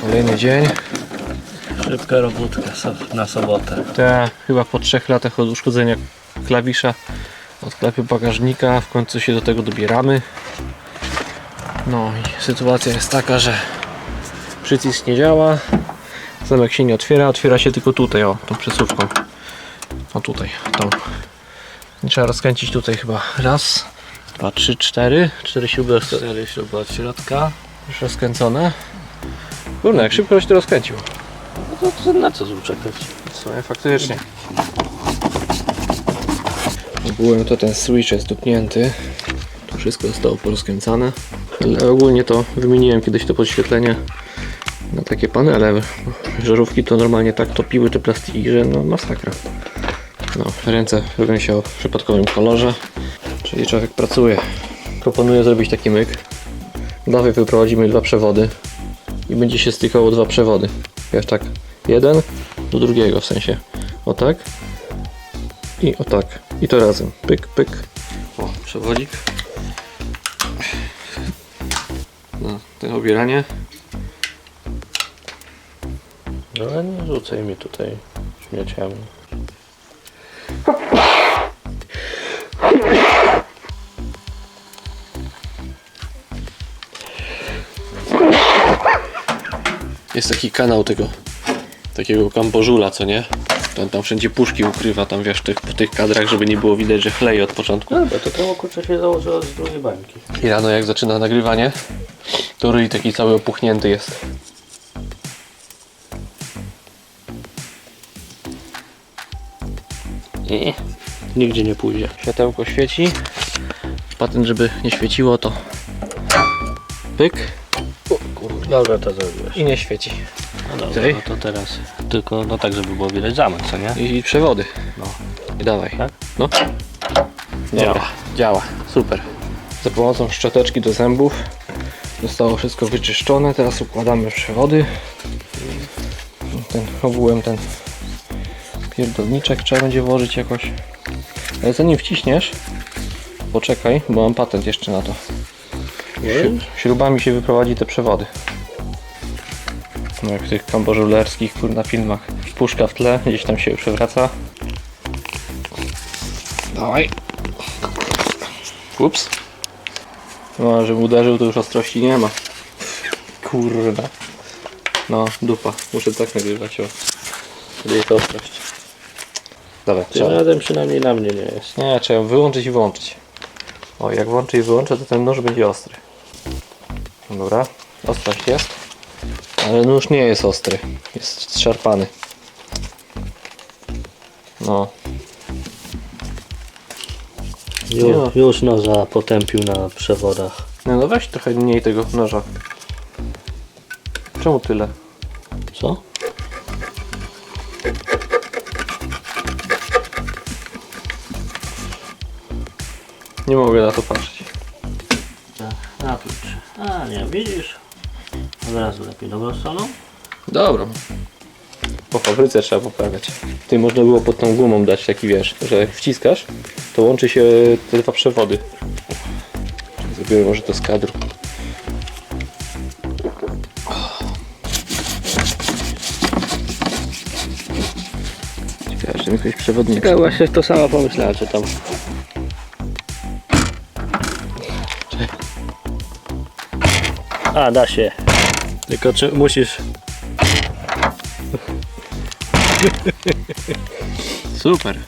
Kolejny dzień. Szybka robótka na sobotę. Te chyba po trzech latach od uszkodzenia klawisza od sklepu bagażnika w końcu się do tego dobieramy. No i sytuacja jest taka, że przycisk nie działa, zamek się nie otwiera, otwiera się tylko tutaj, o, tą przesuwką. O tutaj, tą. I trzeba rozkręcić tutaj chyba raz, dwa, trzy, cztery, cztery śruby, Cztery śruby od środka. Już rozkręcone. Kurde, jak szybko się to rozkręcił. No to, to na co tu czekać? W sumie faktycznie. Ogółem to ten switch jest dupnięty. To wszystko zostało porozkręcane. Ale ogólnie to wymieniłem kiedyś to podświetlenie na takie panele. Żarówki to normalnie tak topiły te plastiki, że no masakra. No, ręce robią się o przypadkowym kolorze. Czyli człowiek pracuje. Proponuję zrobić taki myk. Dawaj wyprowadzimy dwa przewody i będzie się stykało dwa przewody. Wiesz tak, jeden do drugiego w sensie. O tak i o tak. I to razem. Pyk, pyk. O, przewodzik. No, to obieranie. No ale nie rzucaj mi tutaj śmieciami. Jest taki kanał tego takiego kambożula, co nie? Tam, tam wszędzie puszki ukrywa, tam wiesz, tych, po tych kadrach, żeby nie było widać, że chleje od początku. Dobra, to temu kurczę się założyło z drugiej bańki. I rano jak zaczyna nagrywanie, to ryj taki cały opuchnięty jest. Nie, nigdzie nie pójdzie. Światełko świeci. Patent, żeby nie świeciło, to pyk Dobra, to zrobiłeś. i nie świeci. No dobra, no to teraz tylko no tak, żeby było widać zamek, co nie? I przewody. No. I dawaj. Tak? No. Działa. Dobra, działa. Super. Za pomocą szczoteczki do zębów zostało wszystko wyczyszczone. Teraz układamy przewody. Ten ogółem ten pierdolniczek trzeba będzie włożyć jakoś. Ale zanim wciśniesz, poczekaj, bo mam patent jeszcze na to. Śrub, śrubami się wyprowadzi te przewody. No jak w tych kambożulerskich kurna filmach. Puszka w tle, gdzieś tam się przewraca. Dawaj. Ups. No, żebym uderzył, to już ostrości nie ma. Kurwa. No, dupa. Muszę tak nagrywać, o. Wtedy jest ostrość. Dawaj, Tym trzeba. razem przynajmniej na mnie nie jest. Nie, trzeba wyłączyć i wyłączyć. O, jak włączę i wyłączę, to ten nóż będzie ostry. Dobra, ostrość jest. Ale nóż nie jest ostry. Jest szarpany. No, Już, już noża potępił na przewodach. No, no weź trochę mniej tego noża. Czemu tyle? Co? Nie mogę na to patrzeć. Na klucz. A nie, widzisz? Od razu lepiej dobrą stroną. Dobra. Po fabryce trzeba poprawiać. Tutaj można było pod tą gumą dać taki wiesz, że jak wciskasz, to łączy się te dwa przewody. Zrobiłem może to z kadru. Ciekawe, mi jakiś przewodnik. Ja właśnie to samo pomyślałem, czy tam. A, da się. Tylko czy musisz. Super.